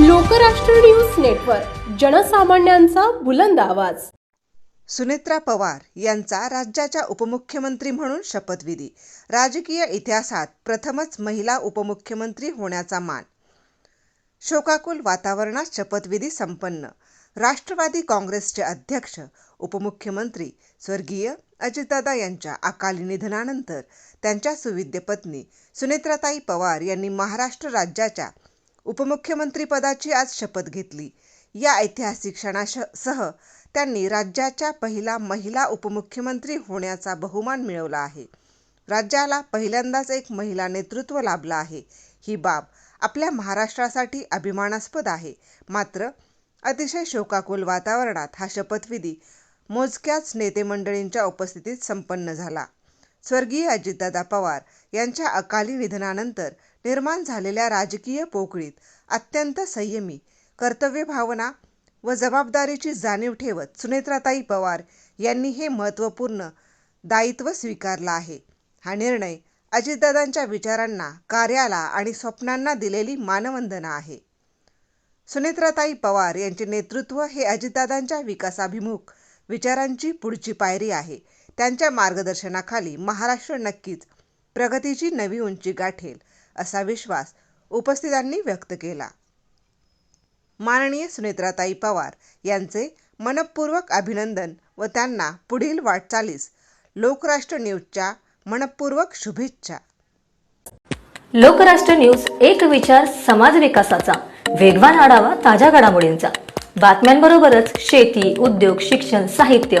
Lokrashtra news network जनसामान्यांचा बुलंद आवाज. सुनेत्रा पवार यांचा राज्याच्या उपमुख्यमंत्री म्हणून शपथविधी. राजकीय इतिहासात प्रथमच महिला उपमुख्यमंत्री होण्याचा मान. शोकाकुल वातावरणात शपथविधी संपन्न. राष्ट्रवादी काँग्रेसचे अध्यक्ष उपमुख्यमंत्री स्वर्गीय अजितदादा यांच्या अकाली निधनानंतर त्यांच्या सुविद्य पत्नी सुनेत्राताई पवार यांनी महाराष्ट्र राज्याच्या उपमुख्यमंत्रीपदाची आज शपथ घेतली. या ऐतिहासिक क्षणासह त्यांनी राज्याच्या पहिला महिला उपमुख्यमंत्री होण्याचा बहुमान मिळवला आहे. राज्याला पहिल्यांदाच एक महिला नेतृत्व लाभलं आहे. ही बाब आपल्या महाराष्ट्रासाठी अभिमानास्पद आहे. मात्र अतिशय शोकाकुल वातावरणात हा शपथविधी मोजक्याच नेतेमंडळींच्या उपस्थितीत संपन्न झाला. स्वर्गीय अजितदादा पवार यांच्या अकाली निधनानंतर निर्माण झालेल्या राजकीय पोकळीत अत्यंत संयमी कर्तव्य भावना व जबाबदारीची जाणीव ठेवत सुनेत्राताई पवार यांनी हे महत्त्वपूर्ण दायित्व स्वीकारलं आहे. हा निर्णय अजितदादांच्या विचारांना कार्याला आणि स्वप्नांना दिलेली मानवंदना आहे. सुनेत्राताई पवार यांचे नेतृत्व हे अजितदादांच्या विकासाभिमुख विचारांची पुढची पायरी आहे. त्यांच्या मार्गदर्शनाखाली महाराष्ट्र नक्कीच प्रगतीची नवी उंची गाठेल असा विश्वास उपस्थितांनी व्यक्त केला. माननीय सुनेत्राताई पवार यांचे मनपूर्वक अभिनंदन व त्यांना पुढील वाटचालीस लोकराष्ट्र न्यूजच्या मनपूर्वक शुभेच्छा. लोकराष्ट्र न्यूज एक विचार समाज विकासाचा वेगवान आढावा ताज्या घडामोडींचा. बातम्यांबरोबरच शेती उद्योग शिक्षण साहित्य